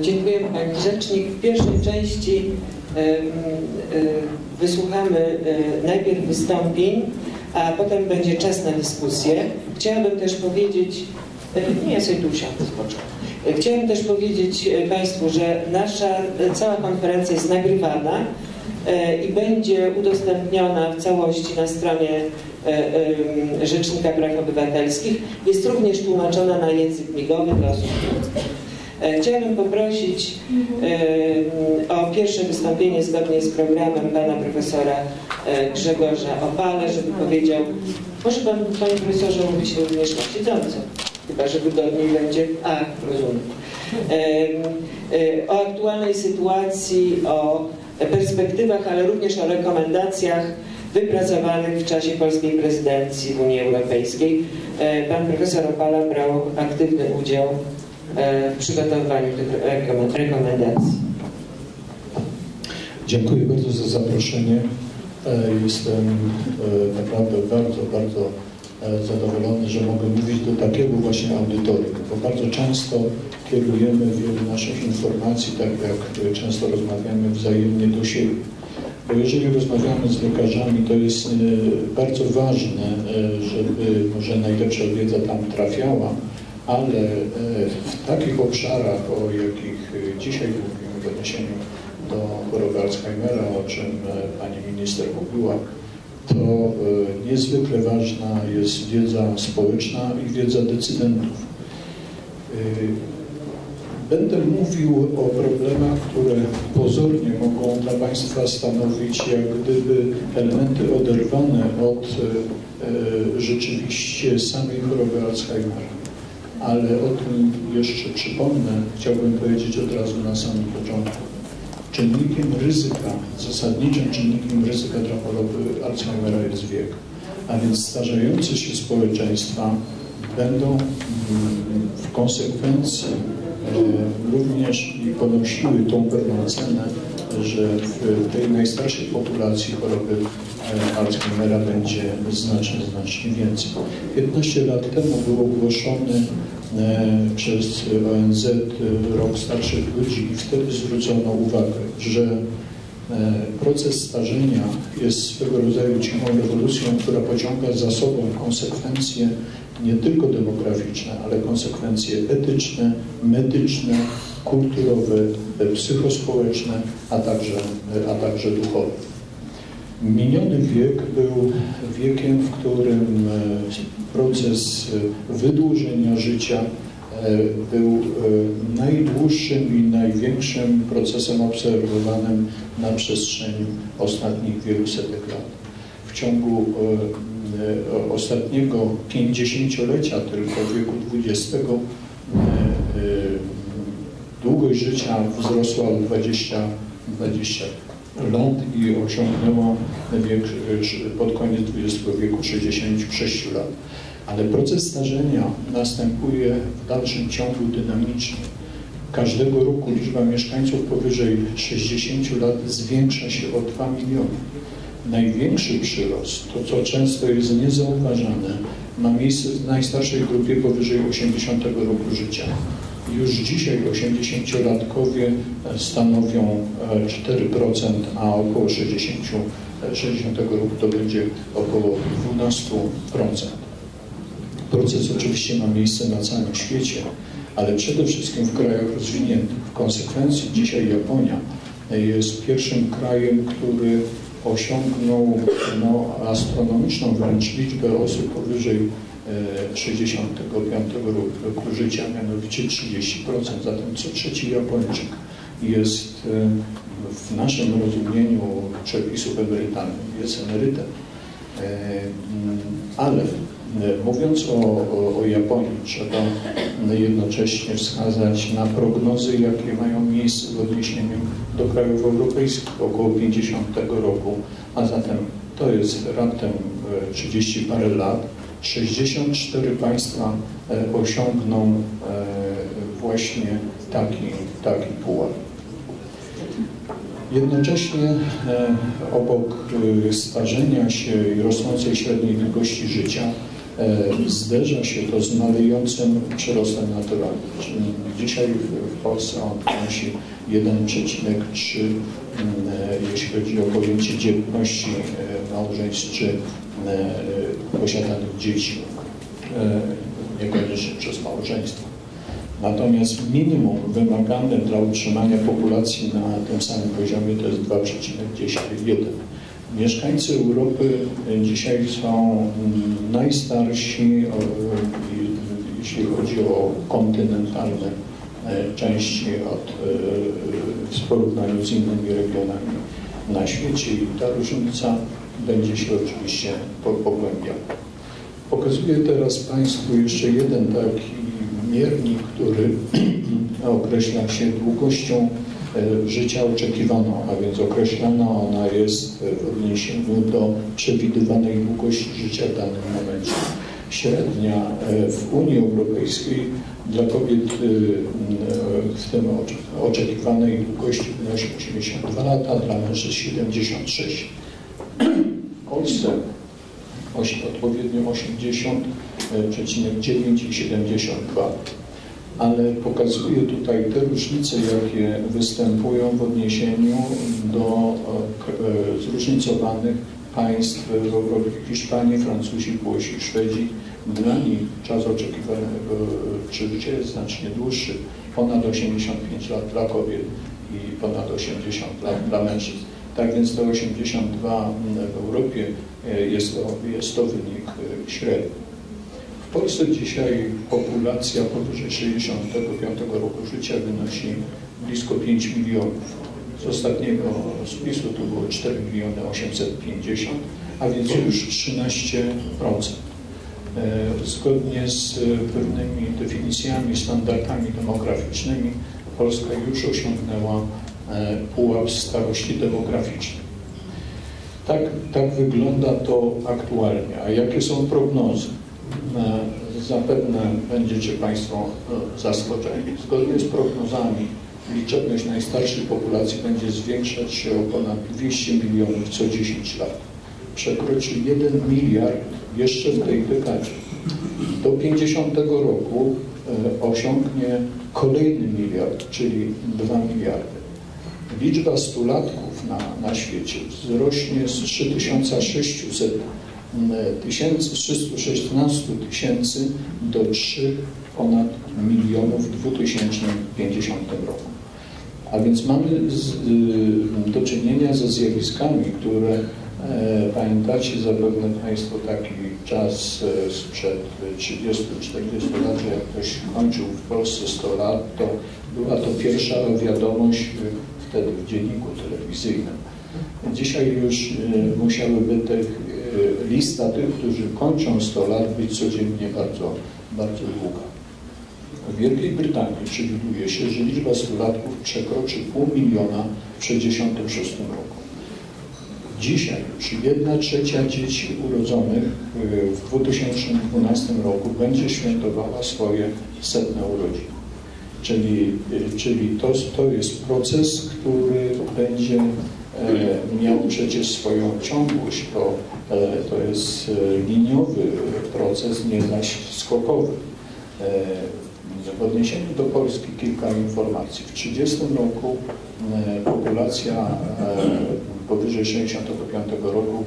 Dziękuję Pani Rzecznik. W pierwszej części wysłuchamy najpierw wystąpień, a potem będzie czas na dyskusję. Chciałabym też powiedzieć, nie, ja sobie tu usiądę z początku. Też powiedzieć Państwu, że nasza cała konferencja jest nagrywana i będzie udostępniona w całości na stronie Rzecznika Praw Obywatelskich. Jest również tłumaczona na język migowy dla osób Chciałabym poprosić o pierwsze wystąpienie zgodnie z programem pana profesora Grzegorza Opale, żeby powiedział, może pan, panie profesorze, mówić również na siedząco, chyba że wygodniej będzie. A, rozumiem. O aktualnej sytuacji, o perspektywach, ale również o rekomendacjach wypracowanych w czasie polskiej prezydencji w Unii Europejskiej. Pan profesor Opala brał aktywny udział w przygotowywaniu tych rekomendacji. Dziękuję bardzo za zaproszenie. Jestem naprawdę bardzo, bardzo zadowolony, że mogę mówić do takiego właśnie audytorium, bo bardzo często kierujemy wiele naszych informacji, tak jak często rozmawiamy wzajemnie do siebie. Bo jeżeli rozmawiamy z lekarzami, to jest bardzo ważne, żeby może najlepsza wiedza tam trafiała, ale w takich obszarach, o jakich dzisiaj mówimy w odniesieniu do choroby Alzheimera, o czym pani minister mówiła, to niezwykle ważna jest wiedza społeczna i wiedza decydentów. Będę mówił o problemach, które pozornie mogą dla Państwa stanowić jak gdyby elementy oderwane od rzeczywiście samej choroby Alzheimera. Ale o tym jeszcze przypomnę, chciałbym powiedzieć od razu na samym początku. Czynnikiem ryzyka, zasadniczym czynnikiem ryzyka choroby Alzheimera jest wiek. A więc starzejące się społeczeństwa będą mm, w konsekwencji również i ponosiły tą pewną cenę, że w tej najstarszej populacji choroby Alzheimera będzie znacznie, znacznie więcej. 15 lat temu był ogłoszony przez ONZ rok starszych ludzi i wtedy zwrócono uwagę, że proces starzenia jest swego rodzaju cichą rewolucją, która pociąga za sobą konsekwencje nie tylko demograficzne, ale konsekwencje etyczne, medyczne, kulturowe, psychospołeczne, a także, a także duchowe. Miniony wiek był wiekiem, w którym proces wydłużenia życia był najdłuższym i największym procesem obserwowanym na przestrzeni ostatnich wielu setek lat. W ciągu ostatniego pięćdziesięciolecia tylko wieku XX długość życia wzrosła o 20, 20 lat i osiągnęła wiek pod koniec XX wieku 66 lat. Ale proces starzenia następuje w dalszym ciągu dynamicznie. Każdego roku liczba mieszkańców powyżej 60 lat zwiększa się o 2 miliony. Największy przyrost, to co często jest niezauważane, ma miejsce w najstarszej grupie powyżej 80 roku życia. Już dzisiaj 80-latkowie stanowią 4%, a około 60, 60 roku to będzie około 12%. Proces oczywiście ma miejsce na całym świecie, ale przede wszystkim w krajach rozwiniętych. W konsekwencji dzisiaj Japonia jest pierwszym krajem, który osiągnął no, astronomiczną wręcz liczbę osób powyżej 65 roku życia, mianowicie 30%. Zatem co trzeci Japończyk jest w naszym rozumieniu przepisów emerytalnych, jest emerytem. Ale mówiąc o, o, o Japonii, trzeba jednocześnie wskazać na prognozy, jakie mają miejsce w odniesieniu do krajów europejskich około 50 roku, a zatem to jest raptem 30 parę lat 64 państwa osiągną właśnie taki, taki pułap. Jednocześnie obok starzenia się i rosnącej średniej długości życia zderza się to z malejącym przyrostem naturalnym. Czyli dzisiaj w Polsce on wynosi 1,3, jeśli chodzi o pojęcie dzietności małżeństw czy posiadanych dzieci, niekoniecznie przez małżeństwo. Natomiast minimum wymagane dla utrzymania populacji na tym samym poziomie to jest 2,1. Mieszkańcy Europy dzisiaj są najstarsi, jeśli chodzi o kontynentalne e, części od, e, w porównaniu z innymi regionami na świecie i ta różnica będzie się oczywiście pogłębiała. Pokazuję teraz Państwu jeszcze jeden taki miernik, który określa się długością e, życia oczekiwaną, a więc określana ona jest w odniesieniu do przewidywanej długości życia w danym momencie. Średnia e, w Unii Europejskiej dla kobiet e, w tym oczekiwanej długości wynosi 82 lata, dla mężczyzn 76. W Polsce odpowiednio 80,9 i 72 ale pokazuje tutaj te różnice, jakie występują w odniesieniu do e, zróżnicowanych państw w Europie. Hiszpanii, Francuzi, Włosi, Szwedzi. Dla nich czas oczekiwanego życia jest znacznie dłuższy, ponad 85 lat dla kobiet i ponad 80 lat dla mężczyzn. Tak więc te 82 w Europie e, jest to, jest to wynik e, średni. W Polsce dzisiaj populacja powyżej 65 roku życia wynosi blisko 5 milionów. Z ostatniego spisu to było 4 miliony 850, a więc już 13%. E, zgodnie z pewnymi definicjami, standardami demograficznymi Polska już osiągnęła pułap starości demograficznej. Tak, tak wygląda to aktualnie. A jakie są prognozy? zapewne będziecie Państwo e, zaskoczeni. Zgodnie z prognozami liczebność najstarszej populacji będzie zwiększać się o ponad 200 milionów co 10 lat. Przekroczy 1 miliard jeszcze w tej dekadzie. Do 50 roku e, osiągnie kolejny miliard, czyli 2 miliardy. Liczba stulatków na, na świecie wzrośnie z 3600 316 tysięcy do 3 ponad milionów w 2050 roku. A więc mamy z, y, do czynienia ze zjawiskami, które e, pamiętacie zapewne Państwo taki czas e, sprzed 30-40 lat, jak ktoś kończył w Polsce 100 lat, to była to pierwsza wiadomość wtedy w dzienniku telewizyjnym. Dzisiaj już e, musiałyby tych Y, lista tych, którzy kończą 100 lat, być codziennie bardzo, bardzo długa. W Wielkiej Brytanii przewiduje się, że liczba stulatków przekroczy pół miliona w 1966 roku. Dzisiaj już jedna trzecia dzieci urodzonych y, w 2012 roku będzie świętowała swoje setne urodziny. Czyli, y, czyli to, to jest proces, który będzie E, miał przecież swoją ciągłość. To, e, to jest e, liniowy proces, nie zaś skokowy. W odniesieniu do Polski kilka informacji. W 30 roku populacja powyżej 65 roku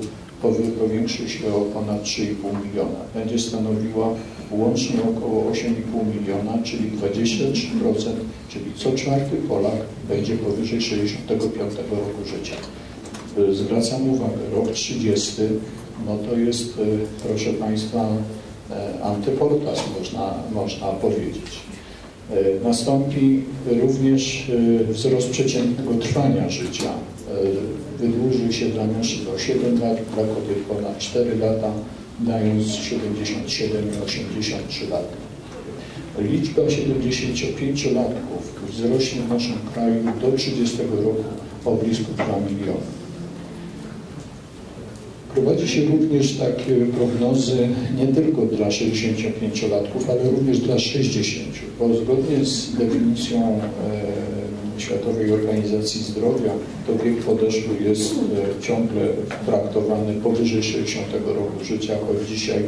powiększy się o ponad 3,5 miliona. Będzie stanowiła łącznie około 8,5 miliona, czyli 23%, czyli co czwarty Polak będzie powyżej 65 roku życia. Zwracam uwagę, rok 30, no to jest, e, proszę Państwa, e, antyportas, można, można powiedzieć. Nastąpi również wzrost przeciętnego trwania życia. Wydłuży się dla mężczyzn o 7 lat, dla kobiet ponad 4 lata, dając 77 i 83 lata. Liczba 75-latków wzrośnie w naszym kraju do 30 roku o blisko 2 miliony. Prowadzi się również takie prognozy nie tylko dla 65-latków, ale również dla 60, bo zgodnie z definicją e, Światowej Organizacji Zdrowia to wiek podeszły jest e, ciągle traktowany powyżej 60 roku życia, choć dzisiaj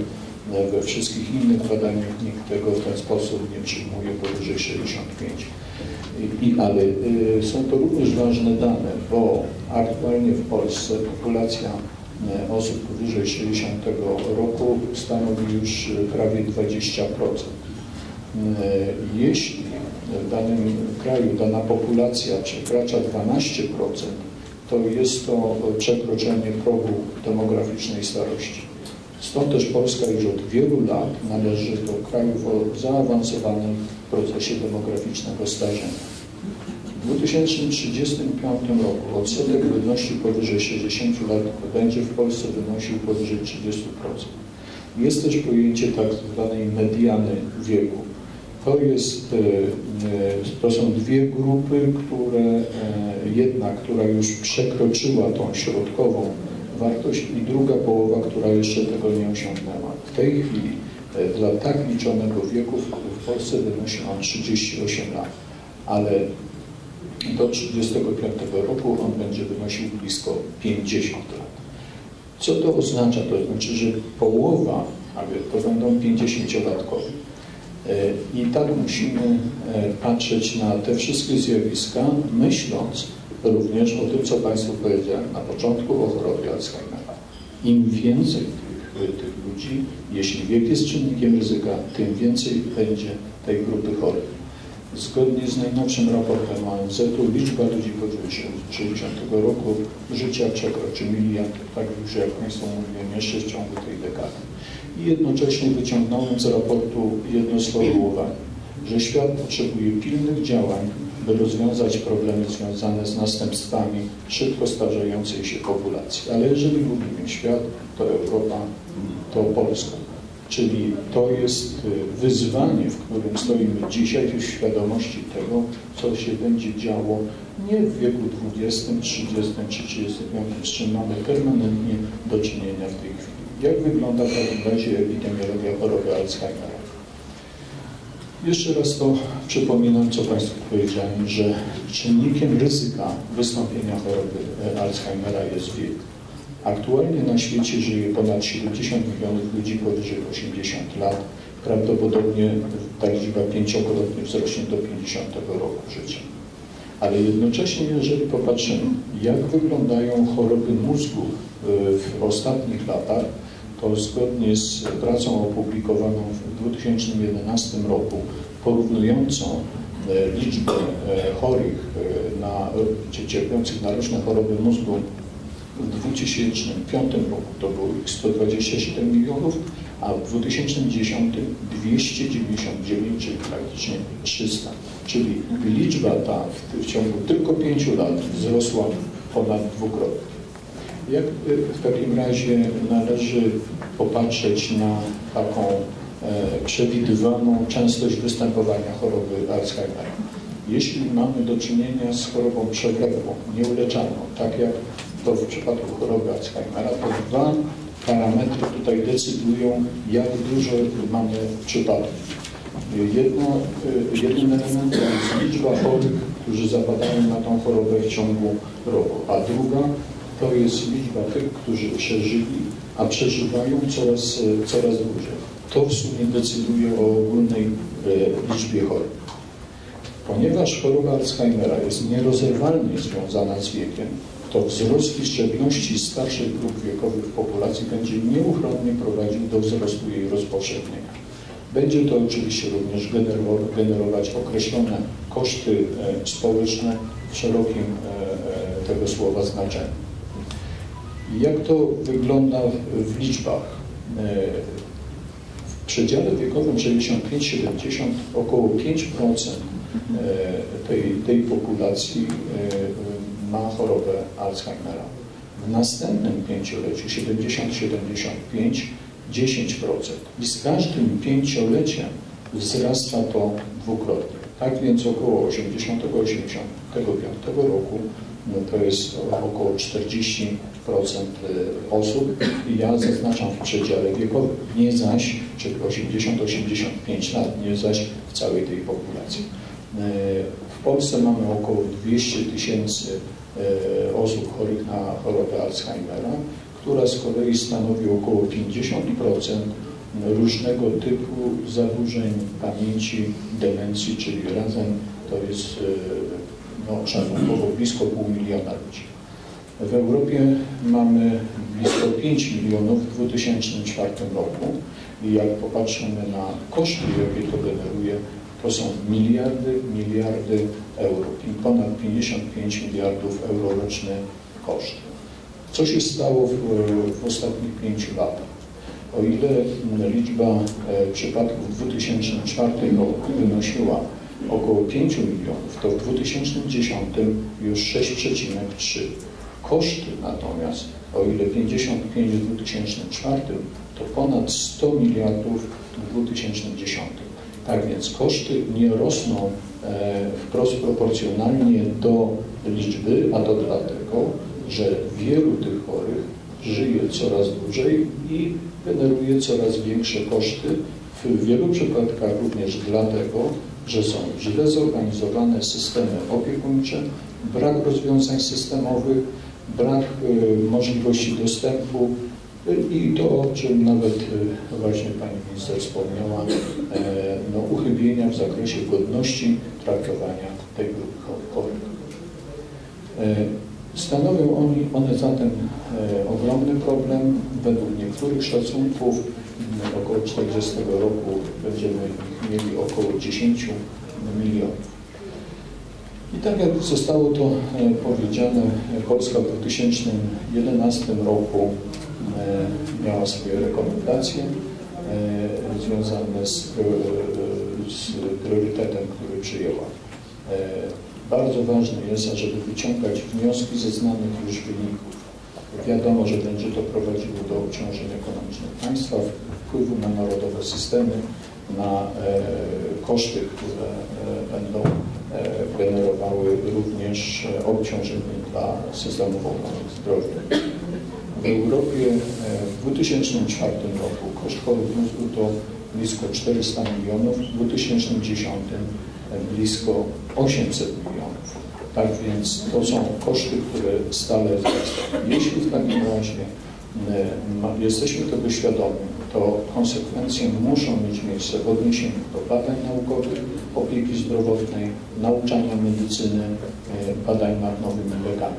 we wszystkich innych badaniach nikt tego w ten sposób nie przyjmuje powyżej 65. I, ale y, są to również ważne dane, bo aktualnie w Polsce populacja osób powyżej 60 roku stanowi już prawie 20%. Y, jeśli w danym kraju dana populacja przekracza 12%, to jest to przekroczenie progu demograficznej starości. Stąd też Polska już od wielu lat należy do krajów o zaawansowanym procesie demograficznego starzenia. W 2035 roku odsetek ludności powyżej 60 lat będzie w Polsce wynosił powyżej 30%. Jest też pojęcie tak zwanej mediany wieku. To, jest, e, e, to są dwie grupy, które e, jedna, która już przekroczyła tą środkową wartość i druga połowa, która jeszcze tego nie osiągnęła. W tej chwili dla tak liczonego wieku w Polsce wynosi on 38 lat, ale do 35 roku on będzie wynosił blisko 50 lat. Co to oznacza? To znaczy, że połowa, a to będą 50-latkowie. I tak musimy e, patrzeć na te wszystkie zjawiska, myśląc również o tym, co Państwu powiedziałem na początku o chorobie Alzheimera. Im więcej tych, tych ludzi, jeśli wiek jest czynnikiem ryzyka, tym więcej będzie tej grupy chorych. Zgodnie z najnowszym raportem ONZ-u liczba ludzi powyżej 60 roku życia przekroczy miliard, tak już jak Państwu mówiłem, jeszcze w ciągu tej dekady. I jednocześnie wyciągnąłem z raportu jedno sformułowanie, że świat potrzebuje pilnych działań, by rozwiązać problemy związane z następstwami szybko starzejącej się populacji. Ale jeżeli mówimy świat, to Europa, to Polska. Czyli to jest y, wyzwanie, w którym stoimy dzisiaj w świadomości tego, co się będzie działo nie w wieku 20, 30 czy 35, z czym mamy permanentnie do czynienia w tej chwili. Jak wygląda w takim razie epidemiologia choroby Alzheimera? Jeszcze raz to przypominam, co Państwu powiedziałem, że czynnikiem ryzyka wystąpienia choroby e, Alzheimera jest wiek. Aktualnie na świecie żyje ponad 70 milionów ludzi powyżej 80 lat. Prawdopodobnie ta liczba pięciokrotnie wzrośnie do 50 roku życia. Ale jednocześnie, jeżeli popatrzymy, jak wyglądają choroby mózgu e, w ostatnich latach, to zgodnie z pracą opublikowaną w 2011 roku, porównującą e, liczbę e, chorych na, cierpiących na różne choroby mózgu w 2005 roku to było 127 milionów, a w 2010 299, czyli praktycznie 300. Czyli liczba ta w, w ciągu tylko 5 lat wzrosła ponad dwukrotnie. Jak w takim razie należy popatrzeć na taką e, przewidywaną częstość występowania choroby Alzheimera? Jeśli mamy do czynienia z chorobą przewlekłą, nieuleczalną, tak jak to w przypadku choroby Alzheimera, to dwa parametry tutaj decydują, jak dużo mamy przypadków. Jedno, jeden element to jest liczba chorych, którzy zapadają na tą chorobę w ciągu roku, a druga to jest liczba tych, którzy przeżyli, a przeżywają coraz, coraz dłużej. To w sumie decyduje o ogólnej e, liczbie chorych. Ponieważ choroba Alzheimera jest nierozerwalnie związana z wiekiem, to wzrost liczebności starszych grup wiekowych populacji będzie nieuchronnie prowadził do wzrostu jej rozpowszechnienia. Będzie to oczywiście również generować określone koszty e, społeczne w szerokim e, e, tego słowa znaczeniu. Jak to wygląda w liczbach? W przedziale wiekowym 65-70 około 5% tej, tej populacji ma chorobę Alzheimera. W następnym pięcioleciu 70-75 10% i z każdym pięcioleciem wzrasta to dwukrotnie. Tak więc około 80-85 roku no to jest około 40% y, osób. Ja zaznaczam w przedziale wiekowym, nie zaś, czyli 80-85 lat, nie zaś w całej tej populacji. W Polsce mamy około 200 tysięcy E, osób chorych na chorobę Alzheimera, która z kolei stanowi około 50% różnego typu zaburzeń pamięci, demencji, czyli razem to jest no, szacunkowo blisko pół miliona ludzi. W Europie mamy blisko 5 milionów w 2004 roku i jak popatrzymy na koszty, jakie to generuje, to są miliardy, miliardy euro, ponad 55 miliardów euro roczny koszt. Co się stało w, w ostatnich pięciu latach? O ile liczba e, przypadków w 2004 roku wynosiła około 5 milionów, to w 2010 już 6,3. Koszty natomiast, o ile 55 w 2004, to ponad 100 miliardów w 2010. Tak więc koszty nie rosną e, wprost proporcjonalnie do liczby, a to dlatego, że wielu tych chorych żyje coraz dłużej i generuje coraz większe koszty. W wielu przypadkach również dlatego, że są źle zorganizowane systemy opiekuńcze, brak rozwiązań systemowych, brak y, możliwości dostępu i to, o czym nawet y, właśnie Pani Minister wspomniała, e, no, uchybienia w zakresie godności traktowania tej grupy chorych. E, stanowią oni, one zatem e, ogromny problem. Według niektórych szacunków około 40 roku będziemy mieli około 10 milionów. I tak jak zostało to powiedziane, Polska w 2011 roku miała swoje rekomendacje e, związane z, z priorytetem, który przyjęła. Bardzo ważne jest, ażeby wyciągać wnioski ze znanych już wyników. Wiadomo, że będzie to prowadziło do obciążeń ekonomicznych państwa, wpływu na narodowe systemy, na koszty, które będą E, generowały również e, obciążenie dla systemów ochrony zdrowia. W Europie e, w 2004 roku koszt chorób mózgu to blisko 400 milionów, w 2010 blisko 800 milionów. Tak więc to są koszty, które stale wzrastają. Jeśli w takim razie jesteśmy tego świadomi, to konsekwencje muszą mieć miejsce w odniesieniu do badań naukowych, opieki zdrowotnej, nauczania medycyny, e, badań nad nowymi lekami.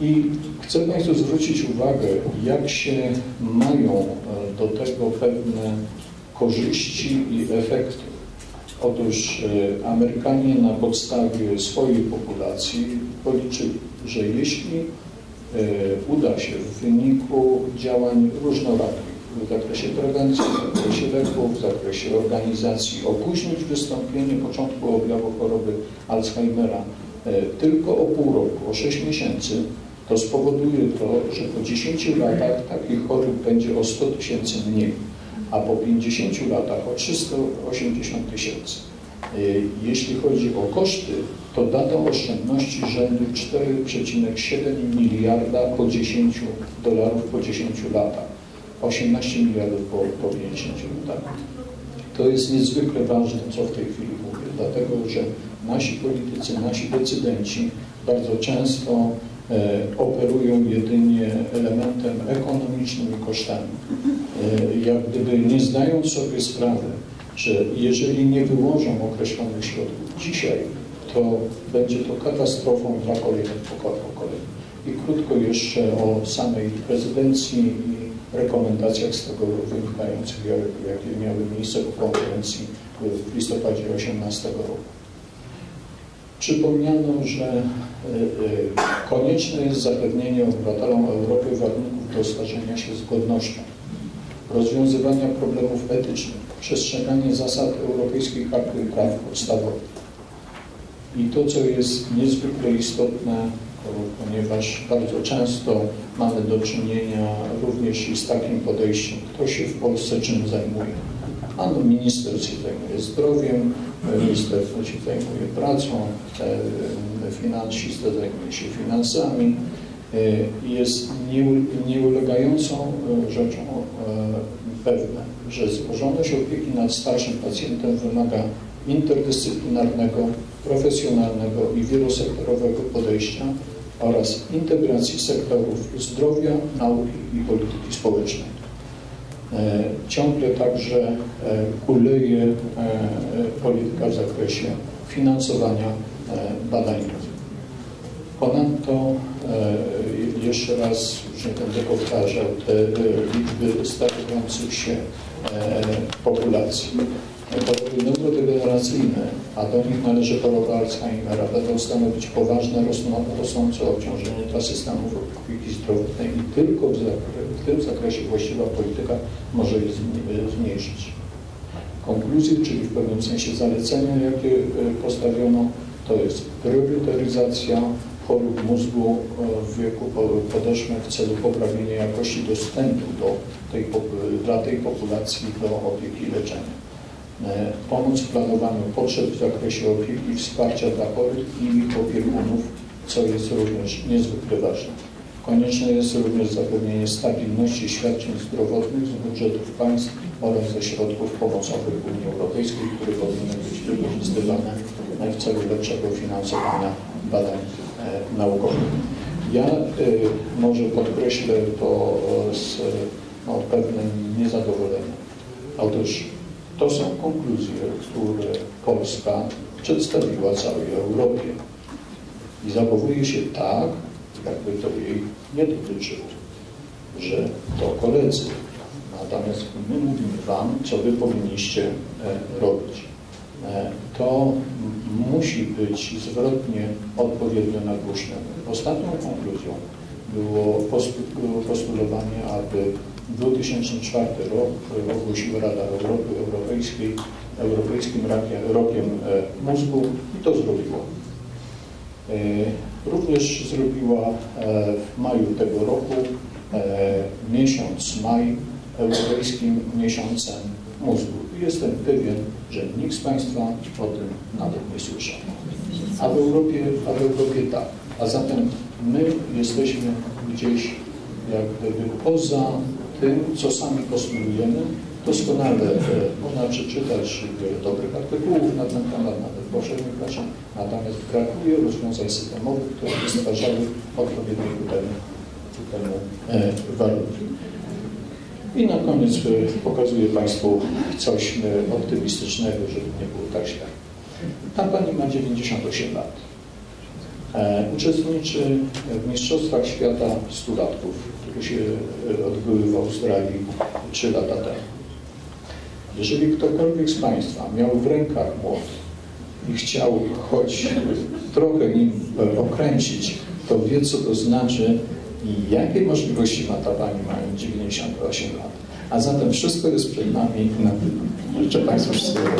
I chcę Państwu zwrócić uwagę, jak się mają e, do tego pewne korzyści i efekty. Otóż e, Amerykanie na podstawie swojej populacji policzyli, że jeśli uda się w wyniku działań różnorakich w zakresie prewencji, w zakresie leków, w zakresie organizacji, opóźnić wystąpienie początku objawu choroby Alzheimera e, tylko o pół roku, o 6 miesięcy, to spowoduje to, że po 10 latach takich chorych będzie o 100 tysięcy mniej, a po 50 latach o 380 tysięcy. E, jeśli chodzi o koszty, to datą oszczędności rzędu 4,7 miliarda po 10 dolarów po 10 latach. 18 miliardów po, po 50 latach. To jest niezwykle ważne, co w tej chwili mówię, dlatego że nasi politycy, nasi decydenci bardzo często operują jedynie elementem ekonomicznym i kosztami. E, jak gdyby nie zdając sobie sprawy, że jeżeli nie wyłożą określonych środków dzisiaj, to będzie to katastrofą dla kolejnych pokoleń. I krótko jeszcze o samej prezydencji i rekomendacjach z tego wynikających, jakie miały miejsce po konferencji w listopadzie 2018 roku. Przypomniano, że e, e, konieczne jest zapewnienie obywatelom Europy warunków do starzenia się z godnością, rozwiązywania problemów etycznych, przestrzeganie zasad Europejskiej Karty Praw Podstawowych. I to, co jest niezwykle istotne, ponieważ bardzo często mamy do czynienia również i z takim podejściem, kto się w Polsce czym zajmuje. Ano minister się zajmuje zdrowiem, minister się zajmuje pracą, e, finansista zajmuje się finansami. E, jest nieulegającą e, rzeczą pewne, że złożoność opieki nad starszym pacjentem wymaga interdyscyplinarnego, profesjonalnego i wielosektorowego podejścia, oraz integracji sektorów zdrowia, nauki i polityki społecznej. E, ciągle także e, kuleje e, polityka w zakresie finansowania badań. Ponadto jeszcze raz, już nie będę powtarzał, te liczby starzejących się populacji choroby neurodegeneracyjne, a do nich należy choroba Alzheimera, będą stanowić poważne, rosnące obciążenie dla systemów opieki zdrowotnej i tylko w, w tym zakresie właściwa polityka może je zmniejszyć. Konkluzje, czyli w pewnym sensie zalecenia, jakie e, postawiono, to jest priorytetyzacja chorób mózgu e, w wieku podeszłym w celu poprawienia jakości dostępu do tej, dla tej populacji do opieki i leczenia. E, pomóc w planowaniu potrzeb w zakresie opieki i wsparcia dla chorych i ich opiekunów, co jest również niezwykle ważne. Konieczne jest również zapewnienie stabilności świadczeń zdrowotnych z budżetów państw oraz ze środków pomocowych Unii Europejskiej, które powinny być wykorzystywane w celu lepszego finansowania badań e, naukowych. Ja e, może podkreślę to z no, pewnym niezadowoleniem. Otóż to są konkluzje, które Polska przedstawiła całej Europie i zachowuje się tak, jakby to jej nie dotyczyło, że to koledzy. Natomiast my mówimy Wam, co Wy powinniście e, robić. E, to musi być zwrotnie odpowiednio nagłośnione. Ostatnią konkluzją było postulowanie, aby 2004 rok ogłosiła Rada Europy Europejskiej Europejskim Rokiem e, Mózgu i to zrobiła. E, również zrobiła e, w maju tego roku miesiąc maj Europejskim Miesiącem Mózgu. Jestem pewien, że nikt z Państwa o tym nawet nie słyszał. A w Europie, a w Europie tak. A zatem my jesteśmy gdzieś jak gdyby poza tym, co sami postulujemy. Doskonale e, można przeczytać wiele dobrych artykułów na ten temat, nawet w poprzednim klasie, natomiast brakuje rozwiązań systemowych, które by stwarzały odpowiednie ku temu, ku temu e, warunki. I na koniec e, pokazuję Państwu coś optymistycznego, żeby nie było tak źle. Ta Pani ma 98 lat. Uczestniczy w Mistrzostwach Świata Stulatków które się odbyły w Australii 3 lata temu. Jeżeli ktokolwiek z Państwa miał w rękach młot i chciał choć trochę nim e, okręcić, to wie, co to znaczy i jakie możliwości ma ta Pani, mając 98 lat. A zatem wszystko jest przed nami. Życzę Państwu wszystkiego.